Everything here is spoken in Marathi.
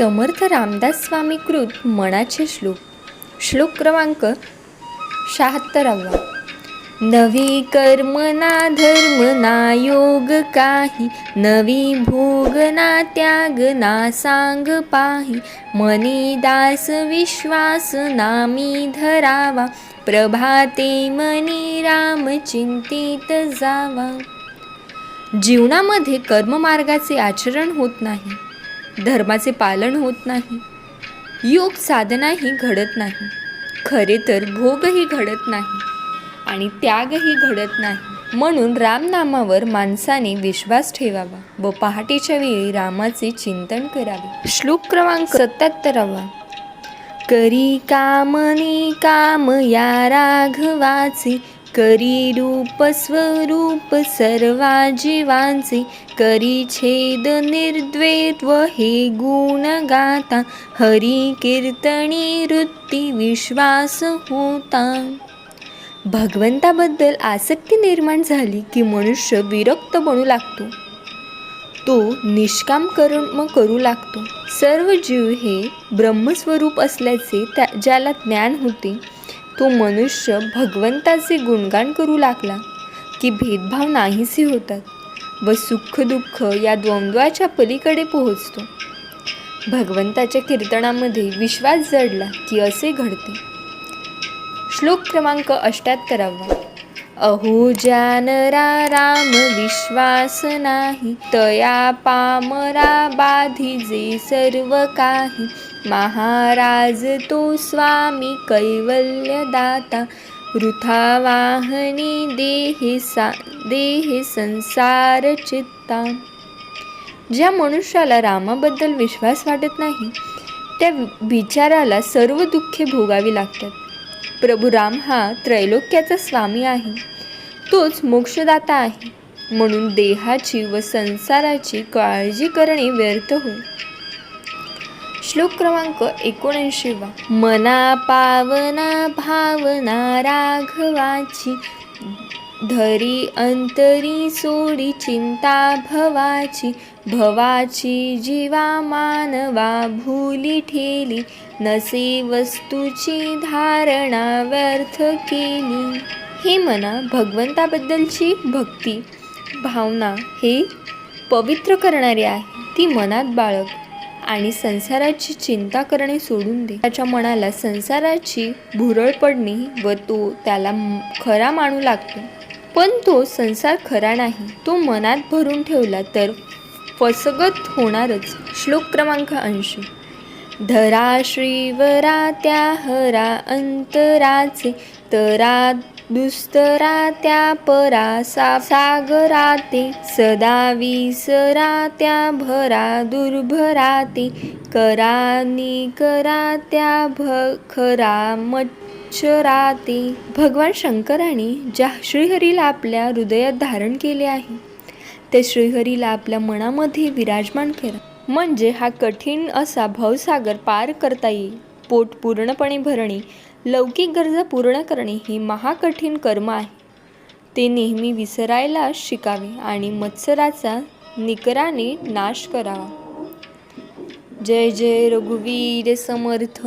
समर्थ रामदास स्वामी कृत मनाचे श्लोक. श्लोक क्रमांक शहात्तरावा. नवी कर्मना धर्म ना योग काही नवी भोग ना त्याग ना सांग पाही. मनी दास विश्वास नामी धरावा प्रभाते मनी राम चिंतित जावा. जीवनामध्ये कर्ममार्गाचे आचरण होत नाही. धर्माचे पालन होत नाही. योग साधनाही घडत नाही. खरे तर भोगही घडत नाही आणि त्यागही घडत नाही. म्हणून रामनामावर माणसाने विश्वास ठेवावा व पहाटेच्या वेळी रामाचे चिंतन करावे. श्लोक क्रमांक सत्याहत्तरावा. करी कामनी काम या राघवाचे करी रूप स्वरूप सर्वा जीवांचे करी छेद निर्द्वेत्व हे गुण गाता. हरी कीर्तनी वृत्ती विश्वास होता. भगवंताबद्दल आसक्ती निर्माण झाली की मनुष्य विरक्त बनू लागतो. तो निष्काम कर्म करू लागतो. सर्व जीव हे ब्रह्मस्वरूप असल्याचे त्या ज्याला ज्ञान होते तो मनुष्य भगवंताचे गुणगान करू लागला की भेदभाव नाहीसे होतात व सुख दुःख या द्वंद्वाच्या पलीकडे पोहोचतो. भगवंताच्या कीर्तनामध्ये विश्वास जडला की असे घडते. श्लोक क्रमांक अष्ट्याहत्तरावा अहो जानरा राम विश्वास नाही तया पामरा बाधी जे सर्व काही. महाराज तो स्वामी कैवल्यदाता वृथा वाहनी देहे सा देहे संसार चित्ता. ज्या मनुष्याला रामाबद्दल विश्वास वाटत नाही त्या विचाराला सर्व दुःखे भोगावी लागतात. प्रभू राम हा त्रैलोक्याचा स्वामी आहे. तोच मोक्षदाता आहे. म्हणून देहाची व संसाराची काळजी करणे व्यर्थ होय. श्लोक क्रमांक एकोणऐंशीवा मना पावना भावना राघवाची. धरी अंतरी सोडी चिंता भवाची भवाची जीवा मानवा भूली ठेली नसे वस्तूची धारणा व्यर्थ केली. हे मना भगवंताबद्दलची भक्ती भावना हे पवित्र करणारे आहे. ती मनात बाळग आणि संसाराची चिंता करणे सोडून दे. त्याच्या मनाला संसाराची भुरळ पडणे व तो त्याला खरा मानू लागतो. पण तो संसार खरा नाही. तो मनात भरून ठेवला तर फसगत होणारच. श्लोक क्रमांक ऐंशी. धरा श्रीवरा त्या हरा अंतराचे तरा दुस्तरा त्या परा सा सागराते सदा विसरा त्या भरा दुर्भराते करा करा त्या भ खरा मट मच्छराते भगवान शंकराने ज्या श्रीहरीला आपल्या हृदयात धारण केले आहे ते श्रीहरीला आपल्या मनामध्ये विराजमान करा म्हणजे हा कठीण असा भवसागर पार करता येईल. पोट पूर्णपणे भरणे लौकिक गरजा पूर्ण करणे हे महाकठीण कर्म आहे. ते नेहमी विसरायला शिकावे आणि मत्सराचा निकराने नाश करावा. जय जय रघुवीर समर्थ.